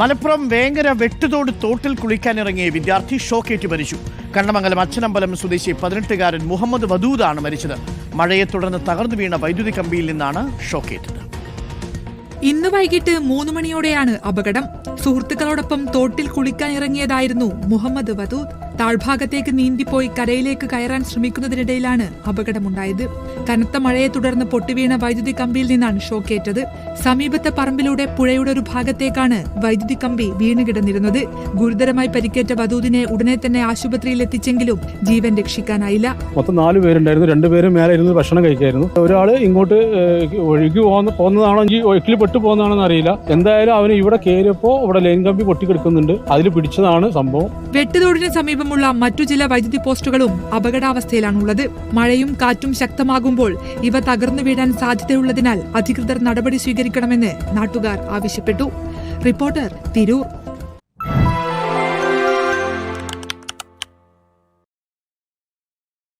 മലപ്പുറം വേങ്ങര വെട്ടുതോട് തോട്ടിൽ കുളിക്കാനിറങ്ങിയ വിദ്യാർത്ഥി ഷോക്കേറ്റ് മരിച്ചു. കണ്ണമംഗലം അച്ഛനമ്പലം സ്വദേശി പതിനെട്ടുകാരൻ മുഹമ്മദ് വദൂദാണ് മരിച്ചത്. മഴയെ തുടർന്ന് തകർന്നു വീണ വൈദ്യുതി കമ്പിയിൽ നിന്നാണ് ഷോക്കേറ്റത്. ഇന്ന് വൈകിട്ട് മൂന്ന് മണിയോടെയാണ് അപകടം. സുഹൃത്തുക്കളോടൊപ്പം തോട്ടിൽ കുളിക്കാൻ ഇറങ്ങിയതായിരുന്നു മുഹമ്മദ് വദൂദ് താഴ്ഭാഗത്തേക്ക് നീന്തിപ്പോയി കരയിലേക്ക് കയറാൻ ശ്രമിക്കുന്നതിനിടയിലാണ് അപകടമുണ്ടായത്. കനത്ത മഴയെ തുടർന്ന് പൊട്ടിവീണ വൈദ്യുതി കമ്പിയിൽ നിന്നാണ് ഷോക്കേറ്റത്. സമീപത്തെ പറമ്പിലൂടെ പുഴയുടെ ഒരു ഭാഗത്തേക്കാണ് വൈദ്യുതി കമ്പി വീണുകിടന്നിരുന്നത്. ഗുരുതരമായി പരിക്കേറ്റ വധൂദിനെ ഉടനെ തന്നെ ആശുപത്രിയിൽ എത്തിച്ചെങ്കിലും ജീവൻ രക്ഷിക്കാനായില്ല. മൊത്തം നാല് പേരുണ്ടായിരുന്നു. രണ്ടുപേരും മേലെ ഇരുന്ന് ഭക്ഷണം കഴിക്കായിരുന്നു. ഒരാൾ ഇങ്ങോട്ട് ഒഴുകി പോകുന്ന പോകുന്നതാണോ ഒഴുക്കിൽ പെട്ടു പോകുന്നതാണോ അറിയില്ല. എന്തായാലും അവന് ഇവിടെ കയറിയപ്പോൾ ഇവിടെ ലൈൻ കമ്പി പൊട്ടിക്കിടക്കുന്നുണ്ട്. അതിൽ പിടിച്ചതാണ് സംഭവം. വെട്ടുതോടിന് സമീപമുള്ള മറ്റു ചില വൈദ്യുതി പോസ്റ്റുകളും അപകടാവസ്ഥയിലാണുള്ളത്. മഴയും കാറ്റും ശക്തമാകുമ്പോൾ ഇവ തകർന്നു വീഴാൻ സാധ്യതയുള്ളതിനാൽ അധികൃതർ നടപടി സ്വീകരിക്കണമെന്ന് നാട്ടുകാർ ആവശ്യപ്പെട്ടു. റിപ്പോർട്ടർ തിരൂർ.